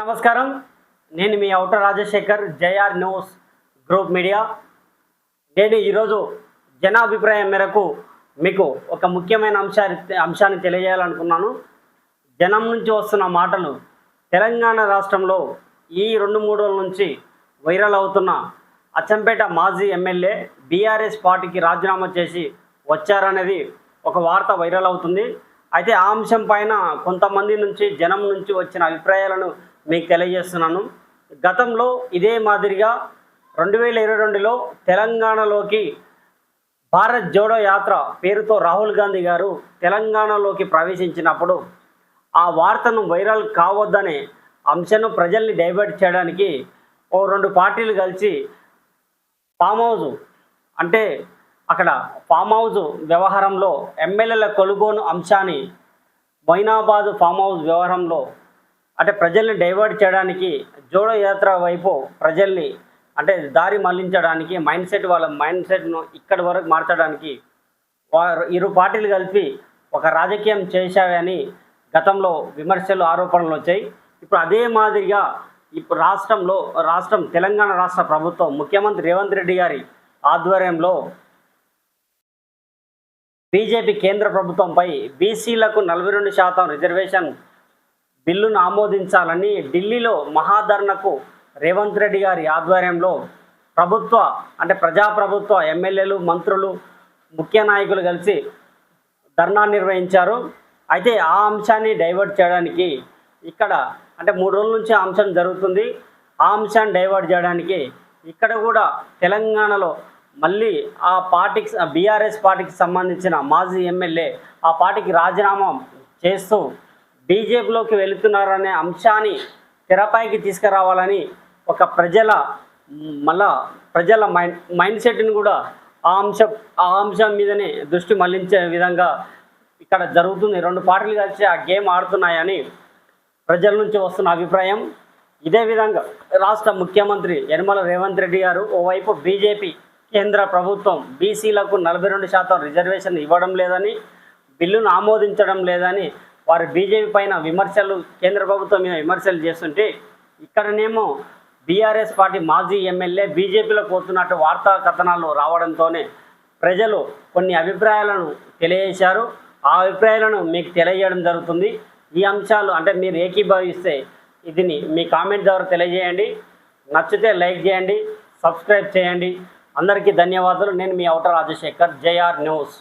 నమస్కారం. నేను మీ outer Rajasekhar JR news group media. నేను ఈరోజు జనాభిప్రాయం మేరకు మీకు ఒక ముఖ్యమైన అంశాన్ని అంశాన్ని తెలియజేయాలనుకున్నాను. జనం నుంచి వస్తున్న మాటలు తెలంగాణ రాష్ట్రంలో ఈ రెండు మూడు రోజుల నుంచి వైరల్ అవుతున్న అచ్చంపేట మాజీ ఎమ్మెల్యే బీఆర్ఎస్ పార్టీకి రాజీనామా చేసి వచ్చారనేది ఒక వార్త వైరల్ అవుతుంది. అయితే ఆ అంశం పైన కొంతమంది నుంచి జనం నుంచి వచ్చిన అభిప్రాయాలను మీకు తెలియజేస్తున్నాను. గతంలో ఇదే మాదిరిగా రెండు వేల ఇరవై రెండులో తెలంగాణలోకి భారత్ జోడో యాత్ర పేరుతో రాహుల్ గాంధీ గారు తెలంగాణలోకి ప్రవేశించినప్పుడు ఆ వార్తను వైరల్ కావద్దనే అంశను ప్రజల్ని డైవర్ట్ చేయడానికి ఓ రెండు పార్టీలు కలిసి ఫామ్ హౌజ్ అంటే అక్కడ ఫామ్ హౌజ్ వ్యవహారంలో ఎమ్మెల్యేల కొలుగోను అంశాన్ని మొయినాబాద్ ఫామ్ హౌజ్ వ్యవహారంలో అంటే ప్రజల్ని డైవర్ట్ చేయడానికి జోడో యాత్ర వైపు ప్రజల్ని అంటే దారి మళ్ళించడానికి మైండ్ సెట్ వాళ్ళ మైండ్ సెట్ను ఇక్కడి వరకు మార్చడానికి వారు ఇరు పార్టీలు కలిపి ఒక రాజకీయం చేశావని గతంలో విమర్శలు ఆరోపణలు వచ్చాయి. ఇప్పుడు అదే మాదిరిగా ఇప్పుడు రాష్ట్రంలో రాష్ట్రం తెలంగాణ రాష్ట్ర ప్రభుత్వం ముఖ్యమంత్రి రేవంత్ రెడ్డి గారి ఆధ్వర్యంలో బీజేపీ కేంద్ర ప్రభుత్వంపై బీసీలకు నలభై రెండు శాతం రిజర్వేషన్ బిల్లును ఆమోదించాలని ఢిల్లీలో మహాధర్నకు రేవంత్ రెడ్డి గారి ఆధ్వర్యంలో ప్రభుత్వ అంటే ప్రజాప్రభుత్వ ఎమ్మెల్యేలు మంత్రులు ముఖ్య నాయకులు కలిసి ధర్నా నిర్వహించారు. అయితే ఆ అంశాన్ని డైవర్ట్ చేయడానికి ఇక్కడ అంటే మూడు రోజుల నుంచి ఆ అంశం జరుగుతుంది. ఆ అంశాన్ని డైవర్ట్ చేయడానికి ఇక్కడ కూడా తెలంగాణలో మళ్ళీ ఆ పార్టీకి బీఆర్ఎస్ పార్టీకి సంబంధించిన మాజీ ఎమ్మెల్యే ఆ పార్టీకి రాజీనామా చేస్తూ బీజేపీలోకి వెళుతున్నారనే అంశాన్ని తెరపైకి తీసుకురావాలని ఒక ప్రజల మళ్ళా ప్రజల మైండ్ మైండ్ సెట్ని కూడా ఆ అంశం ఆ అంశం మీదనే దృష్టి మళ్ళించే విధంగా ఇక్కడ జరుగుతుంది. రెండు పార్టీలు కలిసి ఆ గేమ్ ఆడుతున్నాయని ప్రజల నుంచి వస్తున్న అభిప్రాయం. ఇదే విధంగా రాష్ట్ర ముఖ్యమంత్రి యనమల రేవంత్ రెడ్డి గారు ఓవైపు బీజేపీ కేంద్ర ప్రభుత్వం బీసీలకు నలభై రెండు శాతం రిజర్వేషన్ ఇవ్వడం లేదని బిల్లును ఆమోదించడం లేదని వారు బీజేపీ పైన విమర్శలు కేంద్ర ప్రభుత్వం మీద విమర్శలు చేస్తుంటే ఇక్కడనేమో బీఆర్ఎస్ పార్టీ మాజీ ఎమ్మెల్యే బీజేపీలో పోతున్నట్టు వార్తా కథనాలు రావడంతోనే ప్రజలు కొన్ని అభిప్రాయాలను తెలియజేశారు. ఆ అభిప్రాయాలను మీకు తెలియజేయడం జరుగుతుంది. ఈ అంశాలు అంటే మీరు ఏకీభవిస్తే ఇదిని మీ కామెంట్ ద్వారా తెలియజేయండి. నచ్చితే లైక్ చేయండి సబ్స్క్రైబ్ చేయండి. అందరికీ ధన్యవాదాలు. నేను మీ అవుటర్ రాజశేఖర్ జేఆర్ న్యూస్.